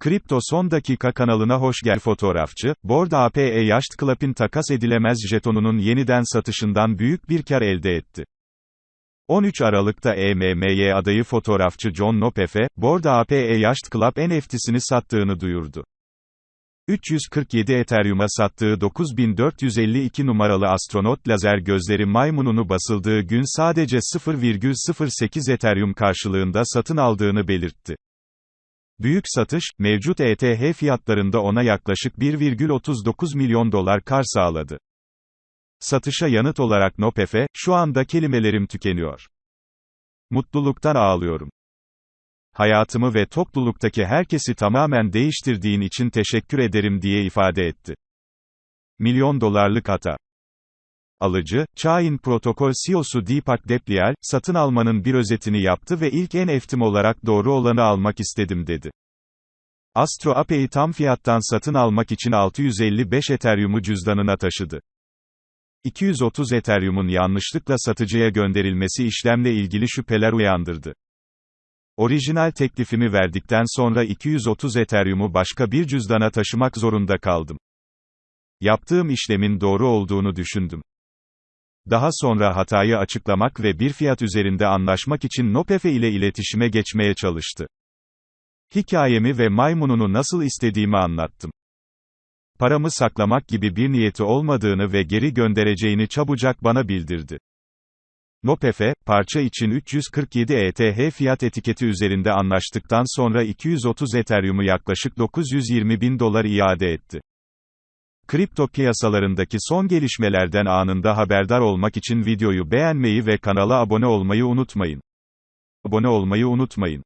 Kripto Son Dakika kanalına hoş gel fotoğrafçı, Bored APE Yacht Club'in takas edilemez jetonunun yeniden satışından büyük bir kar elde etti. 13 Aralık'ta EMMY adayı fotoğrafçı John Nopefe, Bored APE Yacht Club NFT'sini sattığını duyurdu. 347 Ethereum'a sattığı 9452 numaralı astronot lazer gözleri maymununu basıldığı gün sadece 0,08 Ethereum karşılığında satın aldığını belirtti. Büyük satış, mevcut ETH fiyatlarında ona yaklaşık 1,39 milyon dolar kar sağladı. Satışa yanıt olarak Nopefe, şu anda kelimelerim tükeniyor. Mutluluktan ağlıyorum. Hayatımı ve topluluktaki herkesi tamamen değiştirdiğin için teşekkür ederim diye ifade etti. Milyon dolarlık hata. Alıcı, Chain Protokol CEO'su Deepak Deplial, satın almanın bir özetini yaptı ve ilk NFT'm olarak doğru olanı almak istedim dedi. Astro APE'yi tam fiyattan satın almak için 655 Ethereum'u cüzdanına taşıdı. 230 Ethereum'un yanlışlıkla satıcıya gönderilmesi işlemle ilgili şüpheler uyandırdı. Orijinal teklifimi verdikten sonra 230 Ethereum'u başka bir cüzdana taşımak zorunda kaldım. Yaptığım işlemin doğru olduğunu düşündüm. Daha sonra hatayı açıklamak ve bir fiyat üzerinde anlaşmak için Nopefe ile iletişime geçmeye çalıştı. Hikayemi ve maymununu nasıl istediğimi anlattım. Paramı saklamak gibi bir niyeti olmadığını ve geri göndereceğini çabucak bana bildirdi. Nopefe, parça için 347 ETH fiyat etiketi üzerinde anlaştıktan sonra 230 Ethereum'u yaklaşık 920 bin dolar iade etti. Kripto piyasalarındaki son gelişmelerden anında haberdar olmak için videoyu beğenmeyi ve kanala abone olmayı unutmayın. Abone olmayı unutmayın.